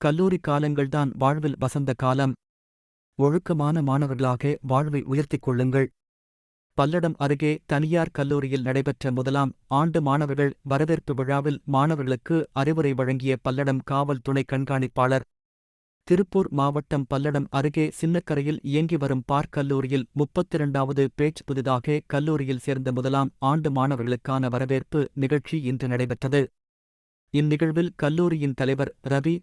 கல்லூரி காலங்கள்தான் வாழ்வில் வசந்த காலம். ஒழுக்கமான மாணவர்களாக வாழ்வை உயர்த்திக் கொள்ளுங்கள். பல்லடம் அருகே தனியார் கல்லூரியில் நடைபெற்ற முதலாம் ஆண்டு மாணவர்கள் வரவேற்பு விழாவில் மாணவர்களுக்கு அறிவுரை வழங்கிய பல்லடம் காவல் துணை கண்காணிப்பாளர். திருப்பூர் மாவட்டம் பல்லடம் அருகே சின்னக்கரையில் இயங்கி வரும் பார்க் கல்லூரியில் முப்பத்திரண்டாவது பேட்ச் புதிதாக கல்லூரியில் சேர்ந்த முதலாம் ஆண்டு மாணவர்களுக்கான வரவேற்பு நிகழ்ச்சி இன்று நடைபெற்றது. இந்நிகழ்வில் கல்லூரியின் தலைவர் ரவி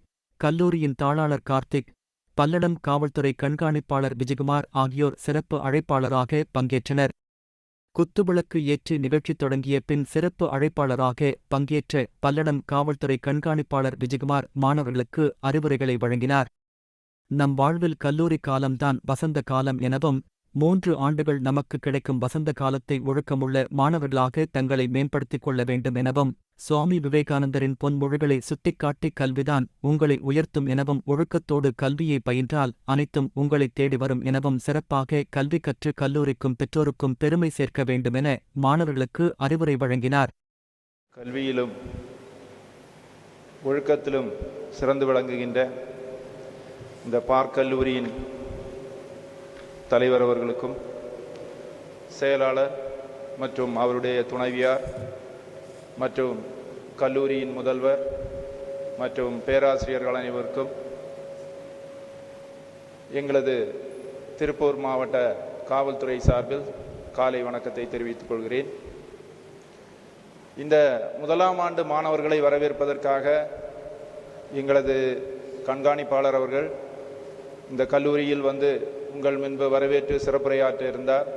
கல்லூரியின் தாளாளர் கார்த்திக் பல்லடம் காவல்துறை கண்காணிப்பாளர் விஜயகுமார் ஆகியோர் சிறப்பு அழைப்பாளராக பங்கேற்றனர். குத்துவிளக்கு ஏற்றி நிகழ்ச்சி தொடங்கிய பின் சிறப்பு அழைப்பாளராக பங்கேற்ற பல்லடம் காவல்துறை கண்காணிப்பாளர் விஜயகுமார் மாணவர்களுக்கு அறிவுரைகளை வழங்கினார். நம் வாழ்வில் கல்லூரி காலம்தான் வசந்த காலம் எனவும் மூன்று ஆண்டுகள் நமக்கு கிடைக்கும் வசந்த காலத்தை ஒழுக்கமுள்ள மாணவர்களாக தங்களை மேம்படுத்திக் கொள்ள வேண்டும் எனவும் சுவாமி விவேகானந்தரின் பொன்மொழிகளை சுட்டிக்காட்டி கல்விதான் உங்களை உயர்த்தும் எனவும் ஒழுக்கத்தோடு கல்வியை பயின்றால் அனைத்தும் உங்களை தேடி வரும் எனவும் சிறப்பாக கல்வி கற்று கல்லூரிக்கும் பெற்றோருக்கும் பெருமை சேர்க்க வேண்டுமென மாணவர்களுக்கு அறிவுரை வழங்கினார். கல்வியிலும் ஒழுக்கத்திலும் சிறந்து விளங்குகின்ற இந்த பார்க்கல்லூரியின் தலைவர் அவர்களுக்கும் செயலாளர் மற்றும் அவருடைய துணைவியார் மற்றும் கல்லூரியின் முதல்வர் மற்றும் பேராசிரியர்கள் அனைவருக்கும் எங்களது திருப்பூர் மாவட்ட காவல்துறை சார்பில் காலை வணக்கத்தை தெரிவித்துக் கொள்கிறேன். இந்த முதலாம் ஆண்டு மாணவர்களை வரவேற்பதற்காக எங்களது கண்காணிப்பாளர் அவர்கள் இந்த கல்லூரியில் வந்து உங்கள் முன்பு வரவேற்று சிறப்புரையாற்ற இருந்தார்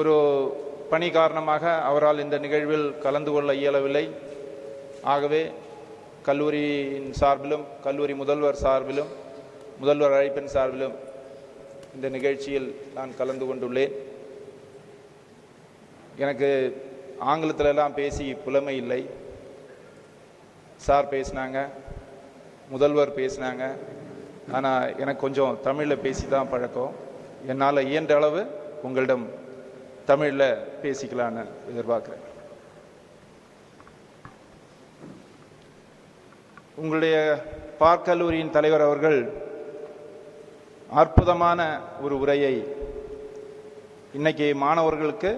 ஒரு பணி காரணமாக அவரால் இந்த நிகழ்வில் கலந்து கொள்ள இயலவில்லை. ஆகவே கல்லூரியின் சார்பிலும் கல்லூரி முதல்வர் சார்பிலும் முதல்வர் அழைப்பின் சார்பிலும் இந்த நிகழ்ச்சியில் நான் கலந்து கொண்டுள்ளேன். எனக்கு ஆங்கிலத்துல எல்லாம் பேசி புலமை இல்லை. சார் பேசினாங்க முதல்வர் பேசினாங்க ஆனால் எனக்கு கொஞ்சம் தமிழில் பேசி தான் பழக்கம். என்னால் இயன்ற அளவு உங்களிடம் தமிழில் பேசிக்கலான்னு எதிர்பார்க்குறேன். உங்களுடைய பார்க்கல்லூரியின் தலைவர் அவர்கள் அற்புதமான ஒரு உரையை இன்னைக்கு மாணவர்களுக்கு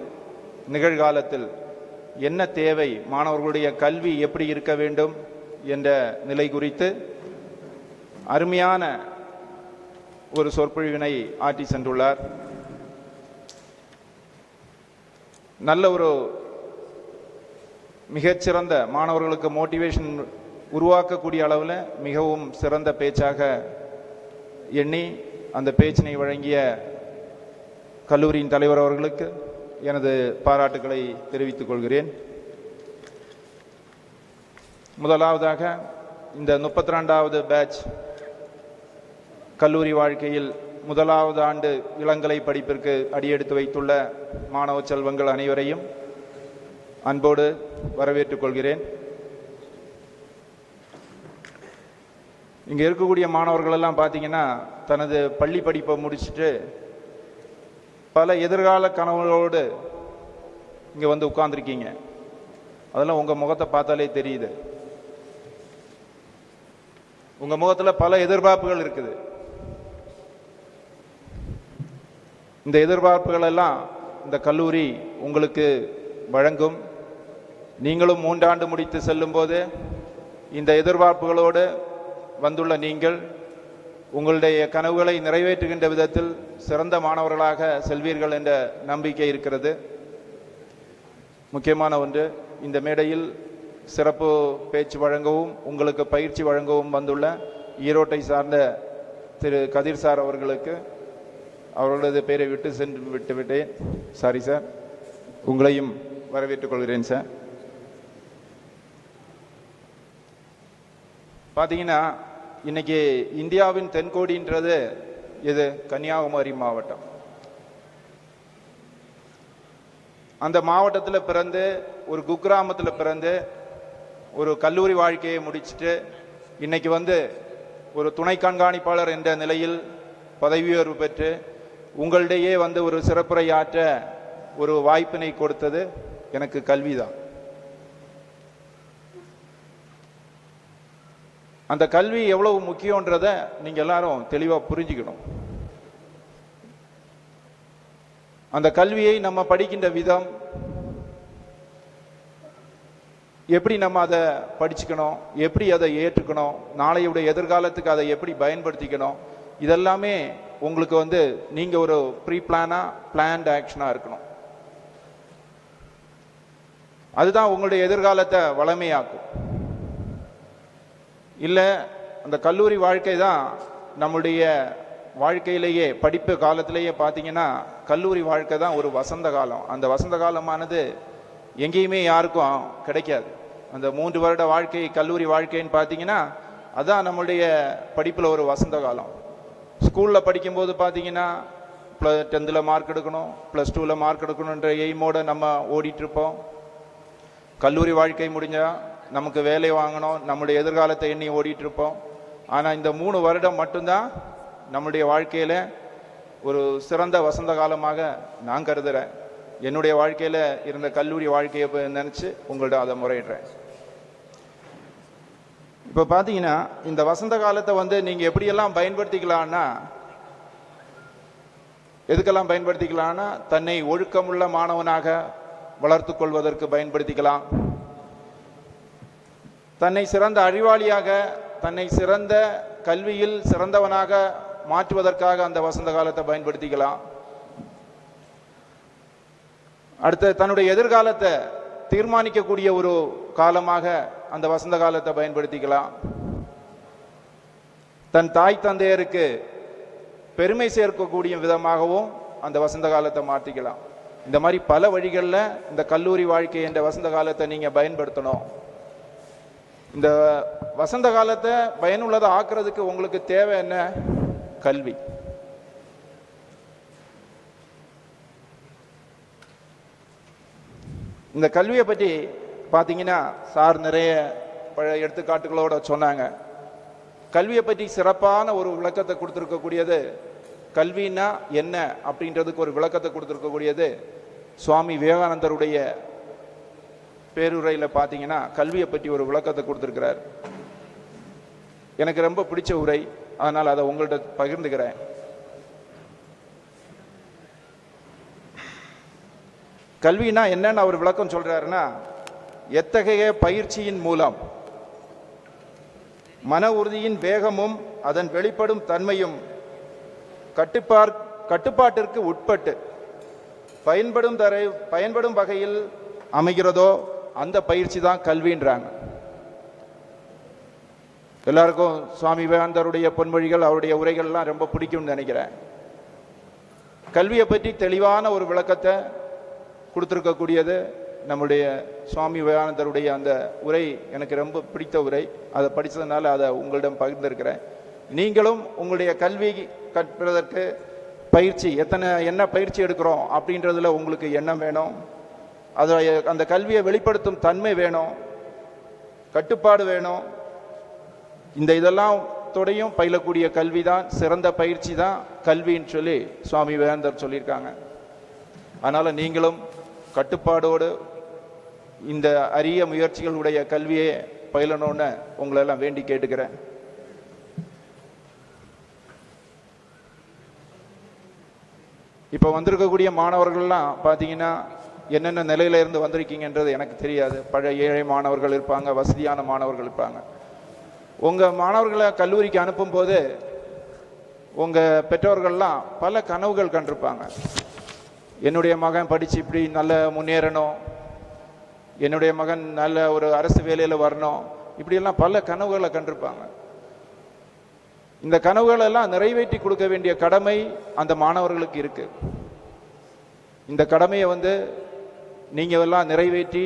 நிகழ்காலத்தில் என்ன தேவை மாணவர்களுடைய கல்வி எப்படி இருக்க வேண்டும் என்ற நிலை குறித்து அருமையான ஒரு சொற்பொழிவினை ஆற்றி சென்றுள்ளார். நல்ல ஒரு மிகச்சிறந்த மாணவர்களுக்கு மோட்டிவேஷன் உருவாக்கக்கூடிய அளவில் மிகவும் சிறந்த பேச்சாக எண்ணி அந்த பேச்சினை வழங்கிய கல்லூரியின் தலைவர் அவர்களுக்கு எனது பாராட்டுக்களை தெரிவித்துக் கொள்கிறேன். முதலாவதாக இந்த முப்பத்தி ரெண்டாவது பேட்ச் கல்லூரி வாழ்க்கையில் முதலாவது ஆண்டு இளங்கலை படிப்பிற்கு அடியெடுத்து வைத்துள்ள மாணவ செல்வங்கள் அனைவரையும் அன்போடு வரவேற்றுக் கொள்கிறேன். இங்கே இருக்கக்கூடிய மாணவர்கள் எல்லாம் பார்த்தீங்கன்னா தனது பள்ளி படிப்பை முடிச்சுட்டு பல எதிர்கால கனவுகளோடு இங்கே வந்து உட்கார்ந்துருக்கீங்க. அதெல்லாம் உங்கள் முகத்தை பார்த்தாலே தெரியுது. உங்கள் முகத்தில் பல எதிர்பார்ப்புகள் இருக்குது. இந்த எதிர்பார்ப்புகள் எல்லாம் இந்த கல்லூரி உங்களுக்கு வழங்கும். நீங்களும் மூன்றாண்டு முடித்து செல்லும்போது இந்த எதிர்பார்ப்புகளோடு வந்துள்ள நீங்கள் உங்களுடைய கனவுகளை நிறைவேற்றுகின்ற விதத்தில் சிறந்த மாணவர்களாக செல்வீர்கள் என்ற நம்பிக்கை இருக்கிறது. முக்கியமான ஒன்று இந்த மேடையில் சிறப்பு பேச்சு வழங்கவும் உங்களுக்கு பயிற்சி வழங்கவும் வந்துள்ள ஈரோட்டை சார்ந்த திரு கதிர் சார் அவர்களுக்கு அவர்களது பெயரை விட்டு சென்று விட்டு விட்டேன். சாரி சார் உங்களையும் வரவேற்றுக் கொள்கிறேன் சார் பார்த்தீங்கன்னா இன்றைக்கி இந்தியாவின் தென்கோடின்றது இது கன்னியாகுமரி மாவட்டம். அந்த மாவட்டத்தில் பிறந்து ஒரு குக்கிராமத்தில் பிறந்து ஒரு கல்லூரி வாழ்க்கையை முடிச்சுட்டு இன்றைக்கி வந்து ஒரு துணை கண்காணிப்பாளர் என்ற நிலையில் பதவி உயர்வு பெற்று உங்களிடையே வந்து ஒரு சிறப்புரை ஆற்ற ஒரு வாய்ப்பினை கொடுத்தது எனக்கு கல்விதான். அந்த கல்வி எவ்வளவு முக்கியன்றத நீங்க எல்லாரும் தெளிவா புரிஞ்சுக்கணும். அந்த கல்வியை நம்ம படிக்கின்ற விதம் எப்படி நம்ம அதை படிச்சுக்கணும் எப்படி அதை ஏற்றுக்கணும் நாளையுடைய எதிர்காலத்துக்கு அதை எப்படி பயன்படுத்திக்கணும் இதெல்லாமே உங்களுக்கு வந்து நீங்கள் ஒரு ப்ரீ பிளானா பிளான்ட் ஆக்ஷனாக இருக்கணும். அதுதான் உங்களுடைய எதிர்காலத்தை வளமையாக்கும். இல்லை அந்த கல்லூரி வாழ்க்கை தான் நம்முடைய வாழ்க்கையிலேயே படிப்பு காலத்திலேயே பார்த்தீங்கன்னா கல்லூரி வாழ்க்கை தான் ஒரு வசந்த காலம். அந்த வசந்த காலமானது எங்கேயுமே யாருக்கும் கிடைக்காது. அந்த மூன்று வருட வாழ்க்கை கல்லூரி வாழ்க்கைன்னு பார்த்தீங்கன்னா அதுதான் நம்மளுடைய படிப்பில் ஒரு வசந்த காலம். ஸ்கூலில் படிக்கும்போது பார்த்தீங்கன்னா ப்ள டென்த்தில் மார்க் எடுக்கணும் ப்ளஸ் டூவில் மார்க் எடுக்கணுன்ற எய்மோடு நம்ம ஓடிட்டுருப்போம். கல்லூரி வாழ்க்கை முடிஞ்சால் நமக்கு வேலை வாங்கணும் நம்முடைய எதிர்காலத்தை எண்ணி ஓடிட்டுருப்போம். ஆனால் இந்த மூணு வருடம் மட்டும்தான் நம்முடைய வாழ்க்கையில் ஒரு சிறந்த வசந்த காலமாக நான் கருதுகிறேன் என்னுடைய வாழ்க்கையில் இருந்த கல்லூரி வாழ்க்கையை நினச்சி உங்கள்கிட்ட அதை முறையிடுறேன். இப்போ பார்த்தீங்கன்னா இந்த வசந்த காலத்தை வந்து நீங்கள் எப்படியெல்லாம் பயன்படுத்திக்கலாம்னா எதுக்கெல்லாம் பயன்படுத்திக்கலாம்னா தன்னை ஒழுக்கமுள்ள மாணவனாக வளர்த்து கொள்வதற்கு பயன்படுத்திக்கலாம். தன்னை சிறந்த அறிவாளியாக தன்னை சிறந்த கல்வியில் சிறந்தவனாக மாற்றுவதற்காக அந்த வசந்த காலத்தை பயன்படுத்திக்கலாம். அடுத்து தன்னுடைய எதிர்காலத்தை தீர்மானிக்கக்கூடிய ஒரு காலமாக அந்த வசந்த காலத்தை பயன்படுத்திக்கலாம். தன் தாய் தந்தையருக்கு பெருமை சேர்க்கக்கூடிய விதமாகவும் அந்த வசந்த காலத்தை மாற்றிக்கலாம். இந்த மாதிரி பல வழிகளில் இந்த கல்லூரி வாழ்க்கை என்ற வசந்த காலத்தை நீங்கள் பயன்படுத்தணும். இந்த வசந்த காலத்தை பயனுள்ளதை ஆக்குறதுக்கு உங்களுக்கு தேவை என்ன? கல்வி. இந்த கல்வியை பற்றி பார்த்தீங்கன்னா சார் நிறைய பழைய எடுத்துக்காட்டுகளோட சொன்னாங்க. கல்வியை பற்றி சிறப்பான ஒரு விளக்கத்தை கொடுத்துருக்கக்கூடியது கல்வின்னா என்ன அப்படின்றதுக்கு ஒரு விளக்கத்தை கொடுத்துருக்கக்கூடியது சுவாமி விவேகானந்தருடைய பேருரையில் பார்த்தீங்கன்னா கல்வியை பற்றி ஒரு விளக்கத்தை கொடுத்துருக்கிறார். எனக்கு ரொம்ப பிடிச்ச உரை. அதனால் அதை உங்கள்கிட்ட பகிர்ந்துக்கிறேன். கல்வினா என்னன்னு அவர் விளக்கம் சொல்றாருன்னா எத்தகைய பயிற்சியின் மூலம்? மன உறுதியின் வேகமும் அதன் வெளிப்படும் தன்மையும் கட்டுப்பார் கட்டுப்பாட்டிற்கு உட்பட்டு பயன்படும் தரை பயன்படும் வகையில் அமைகிறதோ அந்த பயிற்சி தான் கல்வின்றாங்க. எல்லாருக்கும் சுவாமி விவேகானந்தருடைய பொன்மொழிகள் அவருடைய உரைகள்லாம் ரொம்ப பிடிக்கும்னு நினைக்கிறேன். கல்வியை பற்றி தெளிவான ஒரு விளக்கத்தை கொடுத்துருக்கக்கூடியது நம்முடைய சுவாமி விவேகானந்தருடைய அந்த உரை எனக்கு ரொம்ப பிடித்த உரை. அதை படித்ததுனால அதை உங்களிடம் பகிர்ந்திருக்கிறேன். நீங்களும் உங்களுடைய கல்வி கற்பதற்கு பயிற்சி எத்தனை என்ன பயிற்சி எடுக்கிறோம் அப்படின்றதுல உங்களுக்கு எண்ணம் வேணும். அதை அந்த கல்வியை வெளிப்படுத்தும் தன்மை வேணும். கட்டுப்பாடு வேணும். இந்த இதெல்லாம் தொடையும் பயிலக்கூடிய கல்வி தான் சிறந்த பயிற்சி தான் கல்வின்னு சொல்லி சுவாமி விவேகானந்தர் சொல்லியிருக்காங்க. அதனால் நீங்களும் கட்டுப்பாடோடு இந்த அரிய முயற்சிகளுடைய கல்வியை பயிலணும்னு உங்களெல்லாம் வேண்டி கேட்டுக்கிறேன். இப்போ வந்திருக்கக்கூடிய மாணவர்கள்லாம் பார்த்தீங்கன்னா என்னென்ன நிலையில இருந்து வந்திருக்கீங்கன்றது எனக்கு தெரியாது. பழைய ஏழை மாணவர்கள் இருப்பாங்க வசதியான மாணவர்கள் இருப்பாங்க. உங்கள் மாணவர்களை கல்லூரிக்கு அனுப்பும்போது உங்கள் பெற்றோர்கள்லாம் பல கனவுகள் கண்டிருப்பாங்க. என்னுடைய மகன் படித்து இப்படி நல்ல முன்னேறணும் என்னுடைய மகன் நல்ல ஒரு அரசு வேலையில் வரணும். இப்படியெல்லாம் பல கனவுகளை கண்டிருப்பாங்க. இந்த கனவுகளெல்லாம் நிறைவேற்றி கொடுக்க வேண்டிய கடமை அந்த மாணவர்களுக்கு இருக்கு. இந்த கடமையை வந்து நீங்கள் எல்லாம் நிறைவேற்றி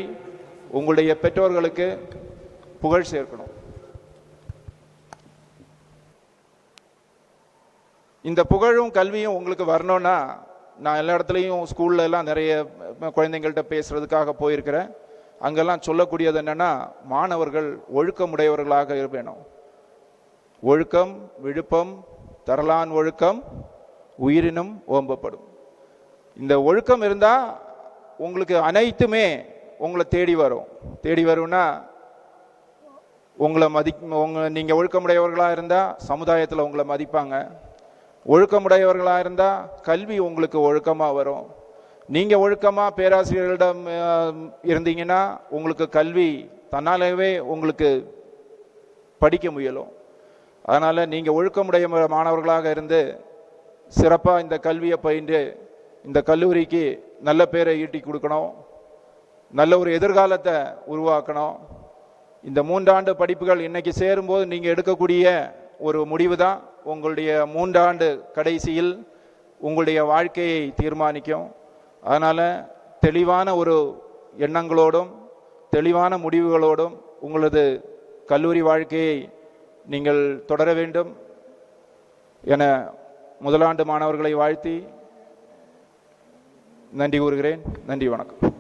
உங்களுடைய பெற்றோர்களுக்கு புகழ் சேர்க்கணும். இந்த புகழும் கல்வியும் உங்களுக்கு வரணும்னா நான் எல்லா இடத்துலையும் ஸ்கூல்ல எல்லாம் நிறைய குழந்தைங்கள்ட்ட பேசுறதுக்காக போயிருக்கிறேன். அங்கெல்லாம் சொல்லக்கூடியது என்னென்னா மாணவர்கள் ஒழுக்கமுடையவர்களாக வேணும் ஒழுக்கம் விழுப்பம் தரலான் ஒழுக்கம் உயிரினும் ஓம்பப்படும். இந்த ஒழுக்கம் இருந்தால் உங்களுக்கு அனைத்துமே உங்களை தேடி வரும். தேடி வரும்னா உங்களை மதி உங்க நீங்கள் ஒழுக்கமுடையவர்களாக இருந்தால் சமுதாயத்தில் உங்களை மதிப்பாங்க. ஒழுக்கமுடையவர்களாக இருந்தால் கல்வி உங்களுக்கு ஒழுக்கமாக வரும். நீங்கள் ஒழுக்கமாக பேராசிரியர்களிடம் இருந்தீங்கன்னா உங்களுக்கு கல்வி தன்னாலேயே உங்களுக்கு படிக்க முயலும். அதனால் நீங்கள் ஒழுக்கமுடைய மாணவர்களாக இருந்து சிறப்பாக இந்த கல்வியை பயின்று இந்த கல்லூரிக்கு நல்ல பேரை ஈட்டி கொடுக்கணும். நல்ல ஒரு எதிர்காலத்தை உருவாக்கணும். இந்த மூன்றாண்டு படிப்புகள் இன்னைக்கு சேரும்போது நீங்கள் எடுக்கக்கூடிய ஒரு முடிவு தான் உங்களுடைய மூன்றாண்டு கடைசியில் உங்களுடைய வாழ்க்கையை தீர்மானிக்கும். அதனால் தெளிவான ஒரு எண்ணங்களோடும் தெளிவான முடிவுகளோடும் உங்களது கல்லூரி வாழ்க்கையை நீங்கள் தொடர வேண்டும் என முதலாண்டு மாணவர்களை வாழ்த்தி நன்றி கூறுகிறேன். நன்றி வணக்கம்.